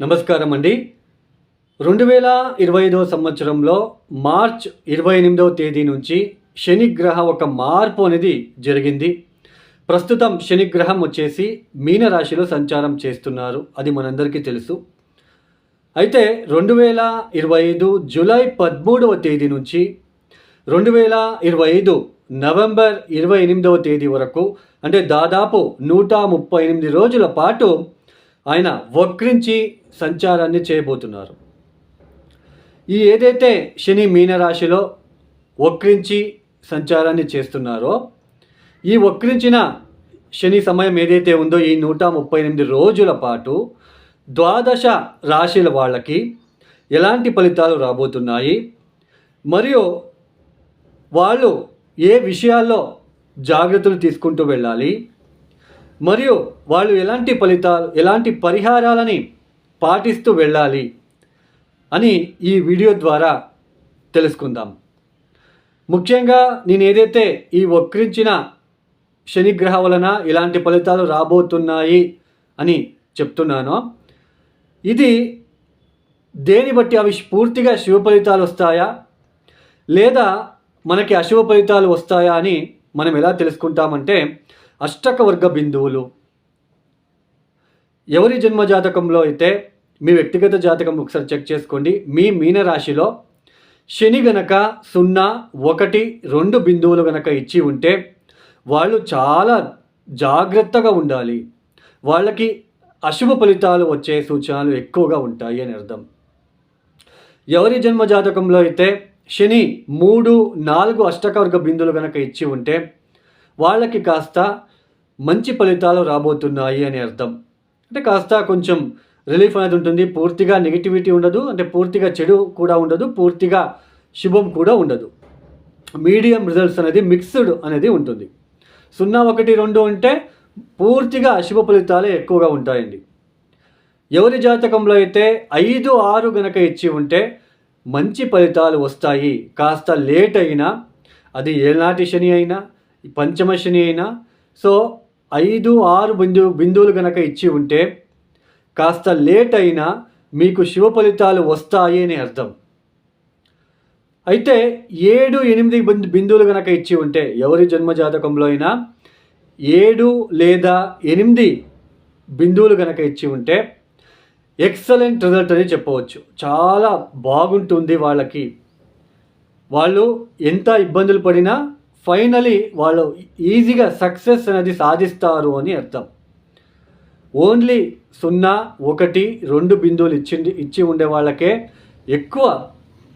నమస్కారం అండి రెండు వేల ఇరవై ఐదవ సంవత్సరంలో మార్చ్ ఇరవై ఎనిమిదవ తేదీ నుంచి శనిగ్రహ ఒక మార్పు అనేది జరిగింది. ప్రస్తుతం శనిగ్రహం వచ్చేసి మీనరాశిలో సంచారం చేస్తున్నారు అది మనందరికీ తెలుసు. అయితే రెండు వేల ఇరవై ఐదు జూలై పదమూడవ తేదీ నుంచి రెండు వేల ఇరవై ఐదు నవంబర్ ఇరవై ఎనిమిదవ తేదీ వరకు అంటే దాదాపు నూట ముప్పై ఎనిమిది రోజుల పాటు ఆయన వక్రించి సంచారాన్ని చేయబోతున్నారు. ఈ ఏదైతే శని మీనరాశిలో వక్రించి సంచారాన్ని చేస్తున్నారో ఈ వక్రించిన శని సమయం ఏదైతే ఉందో ఈ నూట ముప్పై ఎనిమిది రోజుల పాటు ద్వాదశ రాశిల వాళ్ళకి ఎలాంటి ఫలితాలు రాబోతున్నాయి? మరియు వాళ్ళు ఏ విషయాల్లో జాగ్రత్తలు తీసుకుంటూ వెళ్ళాలి? మరియు వాళ్ళు ఎలాంటి ఫలితాలు ఎలాంటి పరిహారాలని పాటిస్తూ వెళ్ళాలి అని ఈ వీడియో ద్వారా తెలుసుకుందాం. ముఖ్యంగా నేను ఏదైతే ఈ వక్రించిన శనిగ్రహ వలన ఇలాంటి ఫలితాలు రాబోతున్నాయి అని చెప్తున్నానో ఇది దేని బట్టి అవి పూర్తిగా శివ ఫలితాలు వస్తాయా లేదా మనకి అశుభ ఫలితాలు వస్తాయా అని మనం ఎలా తెలుసుకుంటామంటే అష్టకవర్గ బిందువులు. ఎవరి జన్మ జాతకంలో అయితే మీ వ్యక్తిగత జాతకం ఒకసారి చెక్ చేసుకోండి. మీ మీనరాశిలో శని గనక సున్నా ఒకటి రెండు బిందువులు గనక ఇచ్చి ఉంటే వాళ్ళు చాలా జాగ్రత్తగా ఉండాలి. వాళ్ళకి అశుభ ఫలితాలు వచ్చే సూచనలు ఎక్కువగా ఉంటాయి అని అర్థం. ఎవరి జన్మ జాతకంలో అయితే శని మూడు నాలుగు అష్టకవర్గ బిందువులు కనుక ఇచ్చి ఉంటే వాళ్ళకి కాస్త మంచి ఫలితాలు రాబోతున్నాయి అని అర్థం. అంటే కాస్త కొంచెం రిలీఫ్ అనేది ఉంటుంది. పూర్తిగా నెగిటివిటీ ఉండదు. అంటే పూర్తిగా చెడు కూడా ఉండదు. పూర్తిగా శుభం కూడా ఉండదు. మీడియం రిజల్ట్స్ అనేది మిక్స్డ్ అనేది ఉంటుంది. సున్నా ఒకటి రెండు ఉంటే పూర్తిగా అశుభ ఫలితాలే ఎక్కువగా ఉంటాయండి. ఎవరి జాతకంలో అయితే ఐదు ఆరు గనక ఇచ్చి ఉంటే మంచి ఫలితాలు వస్తాయి. కాస్త లేట్ అయినా అది ఏనాటి శని అయినా పంచమ శని అయినా సో ఐదు ఆరు బిందు బిందువులు గనక ఇచ్చి ఉంటే కాస్త లేట్ అయినా మీకు శుభ ఫలితాలు వస్తాయి అని అర్థం. అయితే ఏడు ఎనిమిది బిందు బిందువులు గనక ఇచ్చి ఉంటే ఎవరి జన్మ జాతకంలో అయినా ఏడు లేదా ఎనిమిది బిందువులు గనక ఇచ్చి ఉంటే ఎక్సలెంట్ రిజల్ట్ అని చెప్పవచ్చు. చాలా బాగుంటుంది వాళ్ళకి. వాళ్ళు ఎంత ఇబ్బందులు పడినా ఫైనలీ వాళ్ళు ఈజీగా సక్సెస్ అనేది సాధిస్తారు అని అర్థం. ఓన్లీ సున్నా ఒకటి రెండు బిందువులు ఇచ్చింది ఇచ్చి ఉండే వాళ్ళకే ఎక్కువ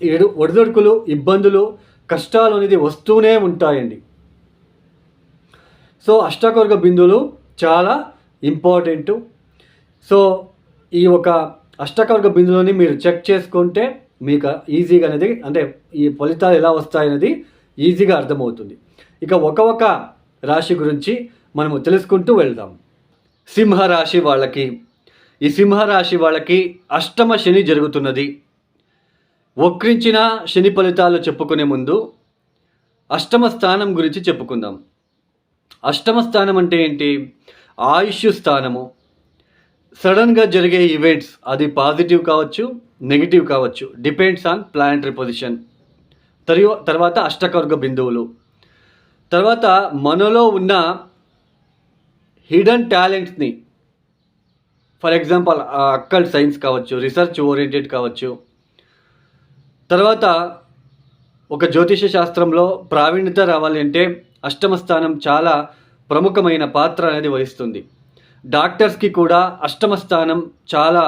ఎడు ఒడిదొడుకులు ఇబ్బందులు కష్టాలు అనేది వస్తూనే ఉంటాయండి. సో అష్టాకవర్గ బిందువులు చాలా ఇంపార్టెంటు సో ఈ ఒక అష్టకవర్గ బిందువులని మీరు చెక్ చేసుకుంటే మీకు ఈజీగా అనేది అంటే ఈ ఫలితాలు ఎలా వస్తాయనేది ఈజీగా అర్థమవుతుంది. ఇక ఒక ఒక రాశి గురించి మనము తెలుసుకుంటూ వెళ్దాం. సింహరాశి వాళ్ళకి ఈ సింహరాశి వాళ్ళకి అష్టమ శని జరుగుతున్నది. వక్రించిన శని ఫలితాలు చెప్పుకునే ముందు అష్టమ స్థానం గురించి చెప్పుకుందాం. అష్టమ స్థానం అంటే ఏంటి? ఆయుష్ స్థానము. సడన్గా జరిగే ఈవెంట్స్ అది పాజిటివ్ కావచ్చు నెగిటివ్ కావచ్చు డిపెండ్స్ ఆన్ ప్లానటరీ పొజిషన్. తర్వా తర్వాత అష్టకవర్గ బిందువులు. తర్వాత మనలో ఉన్న హిడెన్ టాలెంట్స్ని ఫర్ ఎగ్జాంపుల్ అక్కల్ సైన్స్ కావచ్చు రీసెర్చ్ ఓరియంటెడ్ కావచ్చు. తర్వాత ఒక జ్యోతిష శాస్త్రంలో ప్రావీణ్యత రావాలి అంటే అష్టమ స్థానం చాలా ప్రముఖమైన పాత్ర అనేది వహిస్తుంది. డాక్టర్స్కి కూడా అష్టమ స్థానం చాలా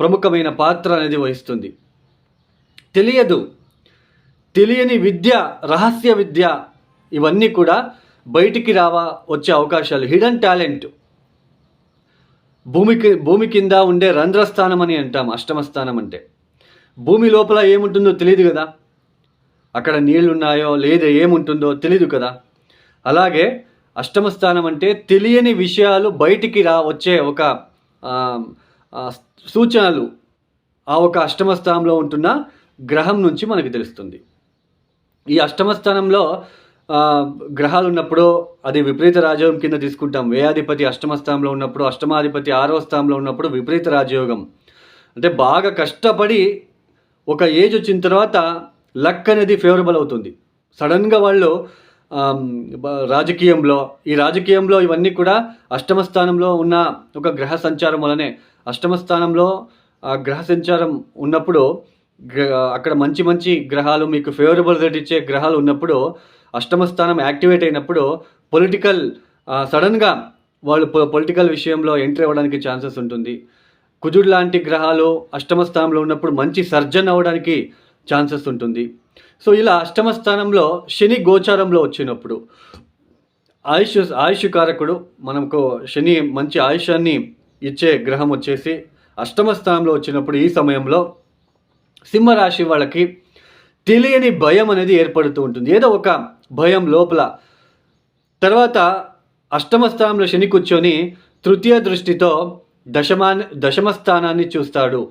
ప్రముఖమైన పాత్ర అనేది వహిస్తుంది. తెలియదు. తెలియని విద్య రహస్య విద్య ఇవన్నీ కూడా బయటికి రావా వచ్చే అవకాశాలు. Hidden talent. భూమికి భూమి కింద ఉండే రంధ్రస్థానం అని అంటాం అష్టమ స్థానం అంటే. భూమి లోపల ఏముంటుందో తెలియదు కదా. అక్కడ నీళ్ళున్నాయో లేదా ఏముంటుందో తెలియదు కదా. అలాగే అష్టమ స్థానం అంటే తెలియని విషయాలు బయటికి రా వచ్చే ఒక సూచనలు. ఆ ఒక అష్టమ స్థానంలో ఉంటున్న గ్రహం నుంచి మనకి తెలుస్తుంది. ఈ అష్టమ స్థానంలో గ్రహాలు ఉన్నప్పుడు అది విపరీత రాజయోగం కింద తీసుకుంటాం. వేయాధిపతి అష్టమ స్థానంలో ఉన్నప్పుడు అష్టమాధిపతి ఆరవ స్థానంలో ఉన్నప్పుడు విపరీత రాజయోగం. అంటే బాగా కష్టపడి ఒక ఏజ్ వచ్చిన తర్వాత లక్ అనేది ఫేవరబుల్ అవుతుంది. సడన్గా వాళ్ళు రాజకీయంలో ఈ రాజకీయంలో ఇవన్నీ కూడా అష్టమ స్థానంలో ఉన్న ఒక గ్రహ సంచారం వలనే అష్టమ స్థానంలో గ్రహ సంచారం ఉన్నప్పుడు అక్కడ మంచి మంచి గ్రహాలు మీకు ఫేవరబుల్ రేట్ ఇచ్చే గ్రహాలు ఉన్నప్పుడు అష్టమ స్థానం యాక్టివేట్ అయినప్పుడు పొలిటికల్ సడన్గా వాళ్ళు పొలిటికల్ విషయంలో ఎంట్రీ అవ్వడానికి ఛాన్సెస్ ఉంటుంది. కుజుడు లాంటి గ్రహాలు అష్టమ స్థానంలో ఉన్నప్పుడు మంచి సర్జన్ అవ్వడానికి ఛాన్సెస్ ఉంటుంది. సో ఇలా అష్టమ స్థానంలో శని గోచారంలో వచ్చినప్పుడు ఆయుష్ ఆయుష్ కారకుడు మనకు శని మంచి ఆయుష్యాన్ని ఇచ్చే గ్రహం వచ్చేసి అష్టమ స్థానంలో వచ్చినప్పుడు ఈ సమయంలో సింహరాశి వాళ్ళకి తెలియని భయం అనేది ఏర్పడుతూ ఉంటుంది. ఏదో ఒక భయం లోపల. తర్వాత అష్టమ స్థానంలో శని కూర్చొని తృతీయ దృష్టితో దశమాన్ దశమ స్థానాన్ని చూస్తాడు.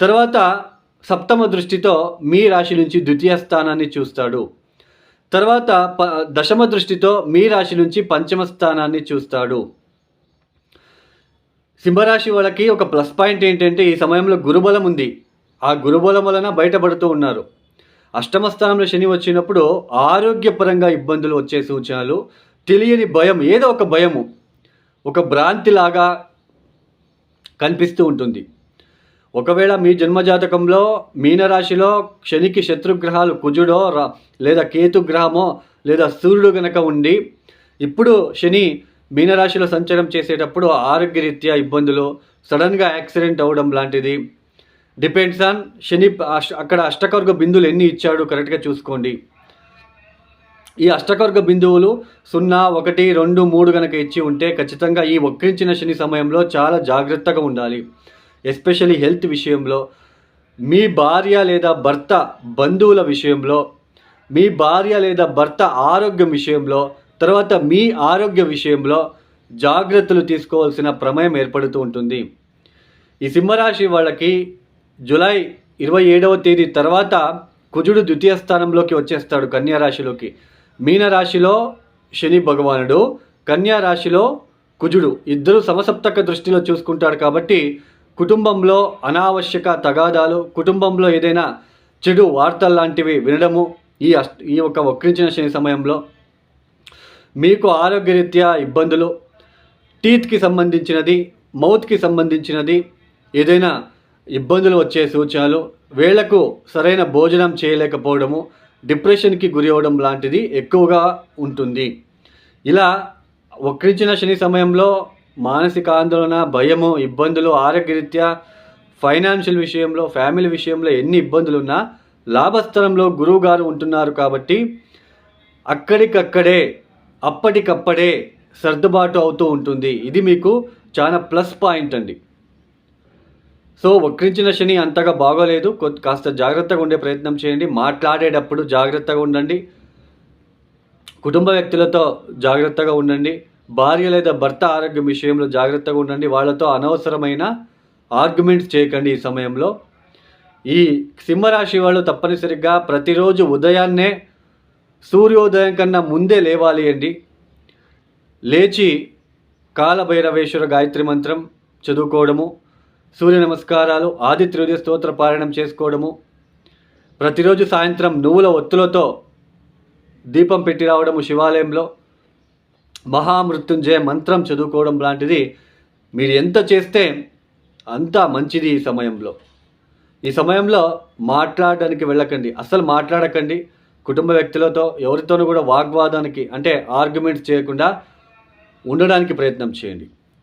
తర్వాత సప్తమ దృష్టితో మీ రాశి నుంచి ద్వితీయ స్థానాన్ని చూస్తాడు. తర్వాత ప దశమ దృష్టితో మీ రాశి నుంచి పంచమ స్థానాన్ని చూస్తాడు. సింహరాశి వాళ్ళకి ఒక ప్లస్ పాయింట్ ఏంటంటే ఈ సమయంలో గురుబలం ఉంది. ఆ గురుబలం వలన బయటపడుతూ ఉన్నారు. అష్టమ స్థానంలో శని వచ్చినప్పుడు ఆరోగ్యపరంగా ఇబ్బందులు వచ్చే సూచనలు తెలియని భయం ఏదో ఒక భయము ఒక భ్రాంతిలాగా కనిపిస్తూ ఉంటుంది. ఒకవేళ మీ జన్మజాతకంలో మీనరాశిలో శనికి శత్రుగ్రహాలు కుజుడో లేదా కేతుగ్రహమో లేదా సూర్యుడు గనక ఉండి ఇప్పుడు శని మీనరాశిలో సంచారం చేసేటప్పుడు ఆరోగ్యరీత్యా ఇబ్బందులు సడన్గా యాక్సిడెంట్ అవ్వడం లాంటిది డిపెండ్స్ ఆన్ శని అక్కడ అష్టకర్గ బిందువులు ఎన్ని ఇచ్చాడు కరెక్ట్గా చూసుకోండి. ఈ అష్టకర్గ బిందువులు సున్నా ఒకటి రెండు మూడు కనుక ఇచ్చి ఉంటే ఖచ్చితంగా ఈ వక్రించిన శని సమయంలో చాలా జాగ్రత్తగా ఉండాలి. ఎస్పెషల్లీ హెల్త్ విషయంలో మీ భార్య లేదా భర్త బంధువుల విషయంలో మీ భార్య లేదా భర్త ఆరోగ్యం విషయంలో తర్వాత మీ ఆరోగ్య విషయంలో జాగ్రత్తలు తీసుకోవాల్సిన ప్రమేయం ఏర్పడుతూ ఉంటుంది. ఈ సింహరాశి వాళ్ళకి జులై ఇరవై ఏడవ తేదీ తర్వాత కుజుడు ద్వితీయ స్థానంలోకి వచ్చేస్తాడు కన్యా రాశిలోకి. మీన రాశిలో శని భగవానుడు కన్యా రాశిలో కుజుడు. ఇద్దరు సమసప్తక దృష్టిలో చూసుకుంటాడు కాబట్టి కుటుంబంలో అనావశ్యక తగాదాలు కుటుంబంలో ఏదైనా చెడు వార్తలు లాంటివి వినడము ఈ అష్ట ఈ ఒక వక్రించిన శని సమయంలో మీకు ఆరోగ్యరీత్యా ఇబ్బందులు టీత్కి సంబంధించినది మౌత్కి సంబంధించినది ఏదైనా ఇబ్బందులు వచ్చే సూచనలు వేళ్ళకు సరైన భోజనం చేయలేకపోవడము డిప్రెషన్కి గురి అవ్వడం లాంటిది ఎక్కువగా ఉంటుంది. ఇలా వక్రించిన శని సమయంలో మానసిక ఆందోళన భయము ఇబ్బందులు ఆరోగ్యరీత్యా ఫైనాన్షియల్ విషయంలో ఫ్యామిలీ విషయంలో ఎన్ని ఇబ్బందులు ఉన్నా లాభస్థలంలో గురువు గారు ఉంటున్నారు కాబట్టి అక్కడికక్కడే అప్పటికప్పుడే సర్దుబాటు అవుతూ ఉంటుంది. ఇది మీకు చాలా ప్లస్ పాయింట్ అండి. సో వక్రించిన శని అంతగా బాగోలేదు. కాస్త జాగ్రత్తగా ఉండే ప్రయత్నం చేయండి. మాట్లాడేటప్పుడు జాగ్రత్తగా ఉండండి. కుటుంబ వ్యక్తులతో జాగ్రత్తగా ఉండండి. భార్య లేదా భర్త ఆరోగ్యం విషయంలో జాగ్రత్తగా ఉండండి. వాళ్ళతో అనవసరమైన ఆర్గ్యుమెంట్స్ చేయకండి ఈ సమయంలో. ఈ సింహరాశి వాళ్ళు తప్పనిసరిగా ప్రతిరోజు ఉదయాన్నే సూర్యోదయం కన్నా ముందే లేవాలి అండి. లేచి కాలభైరవేశ్వర గాయత్రి మంత్రం చదువుకోవడము సూర్య నమస్కారాలు ఆదిత్యోదయ స్తోత్ర పారాయణం చేసుకోవడము ప్రతిరోజు సాయంత్రం నువ్వుల ఒత్తులతో దీపం పెట్టి రావడము శివాలయంలో మహామృత్యుంజయ మంత్రం చదువుకోవడం లాంటిది మీరు ఎంత చేస్తే అంత మంచిది ఈ సమయంలో. ఈ సమయంలో మాట్లాడడానికి వెళ్ళకండి అస్సలు మాట్లాడకండి. కుటుంబ వ్యక్తులతో ఎవరితోనూ కూడా వాగ్వాదానికి అంటే ఆర్గ్యుమెంట్స్ చేయకుండా ఉండడానికి ప్రయత్నం చేయండి.